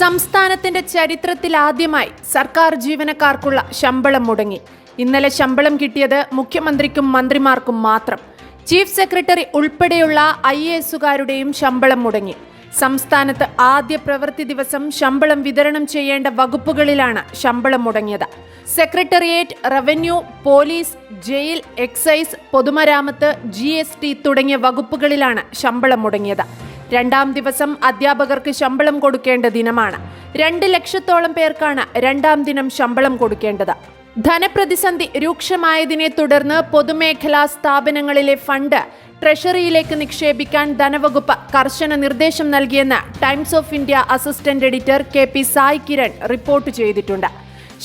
സംസ്ഥാനത്തിന്റെ ചരിത്രത്തിൽ ആദ്യമായി സർക്കാർ ജീവനക്കാർക്കുള്ള ശമ്പളം മുടങ്ങി. ഇന്നലെ ശമ്പളം കിട്ടിയത് മുഖ്യമന്ത്രിക്കും മന്ത്രിമാർക്കും മാത്രം. ചീഫ് സെക്രട്ടറി ഉൾപ്പെടെയുള്ള ഐ എ എസുകാരുടെയും ശമ്പളം മുടങ്ങി. സംസ്ഥാനത്ത് ആദ്യ പ്രവൃത്തി ദിവസം ശമ്പളം വിതരണം ചെയ്യേണ്ട വകുപ്പുകളിലാണ് ശമ്പളം മുടങ്ങിയത്. Secretariat revenue police jail excise പൊതുമരാമത്ത് ജി തുടങ്ങിയ വകുപ്പുകളിലാണ് ശമ്പളം മുടങ്ങിയത്. രണ്ടാം ദിവസം അധ്യാപകർക്ക് ശമ്പളം കൊടുക്കേണ്ട ദിനമാണ്. രണ്ട് ലക്ഷത്തോളം പേർക്കാണ് രണ്ടാം ദിനം ശമ്പളം കൊടുക്കേണ്ടത്. ധനപ്രതിസന്ധി രൂക്ഷമായതിനെ തുടർന്ന് പൊതുമേഖലാ സ്ഥാപനങ്ങളിലെ ഫണ്ട് ട്രഷറിയിലേക്ക് നിക്ഷേപിക്കാൻ ധനവകുപ്പ് കർശന നിർദ്ദേശം നൽകിയെന്ന് Times of India assistant editor K P Sai Kiran report ചെയ്തിട്ടുണ്ട്.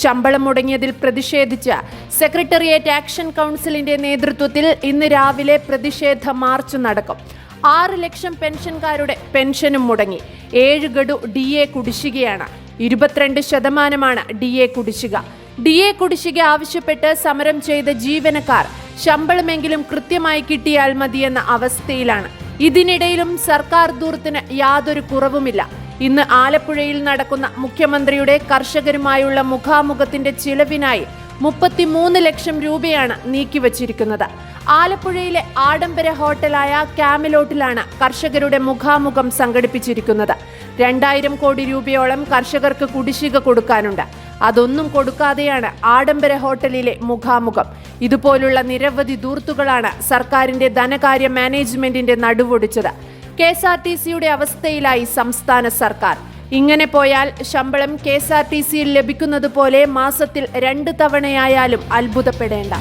ശമ്പളം മുടങ്ങിയതിൽ പ്രതിഷേധിച്ച് സെക്രട്ടേറിയറ്റ് ആക്ഷൻ കൗൺസിലിന്റെ നേതൃത്വത്തിൽ ഇന്ന് രാവിലെ പ്രതിഷേധ മാർച്ച് നടക്കും. ആറ് ലക്ഷം പെൻഷൻകാരുടെ പെൻഷനും മുടങ്ങി. ഏഴ് ഗഡു ഡി എ കുടിശ്ശികയാണ്. ഇരുപത്തിരണ്ട് ശതമാനമാണ് ഡി എ കുടിശ്ശിക. ഡി എ കുടിശ്ശിക ആവശ്യപ്പെട്ട് സമരം ചെയ്ത ജീവനക്കാർ ശമ്പളമെങ്കിലും കൃത്യമായി കിട്ടിയാൽ മതിയെന്ന അവസ്ഥയിലാണ്. ഇതിനിടയിലും സർക്കാർ ദൂരത്തിന് യാതൊരു കുറവുമില്ല. ഇന്ന് ആലപ്പുഴയിൽ നടക്കുന്ന മുഖ്യമന്ത്രിയുടെ കർഷകരുമായുള്ള മുഖാമുഖത്തിന്റെ ചിലവിനായി മുപ്പത്തിമൂന്ന് ലക്ഷം രൂപയാണ് നീക്കിവച്ചിരിക്കുന്നത്. ആലപ്പുഴയിലെ ആഡംബര ഹോട്ടലായ കാമിലോട്ടിലാണ് കർഷകരുടെ മുഖാമുഖം സംഘടിപ്പിച്ചിരിക്കുന്നത്. രണ്ടായിരം കോടി രൂപയോളം കർഷകർക്ക് കുടിശ്ശിക കൊടുക്കാനുണ്ട്. അതൊന്നും കൊടുക്കാതെയാണ് ആഡംബര ഹോട്ടലിലെ മുഖാമുഖം. ഇതുപോലുള്ള നിരവധി ദൂർത്തുകളാണ് സർക്കാരിന്റെ ധനകാര്യ മാനേജ്മെന്റിന്റെ നടുവൊടിച്ചത്. കെ എസ് ആർ ടി സിയുടെ അവസ്ഥയിലായി സംസ്ഥാന സർക്കാർ. ഇങ്ങനെ പോയാൽ ശമ്പളം കെ എസ് ആർ ടി സിയിൽ ലഭിക്കുന്നത് പോലെ മാസത്തിൽ രണ്ട് തവണയായാലും അത്ഭുതപ്പെടേണ്ട.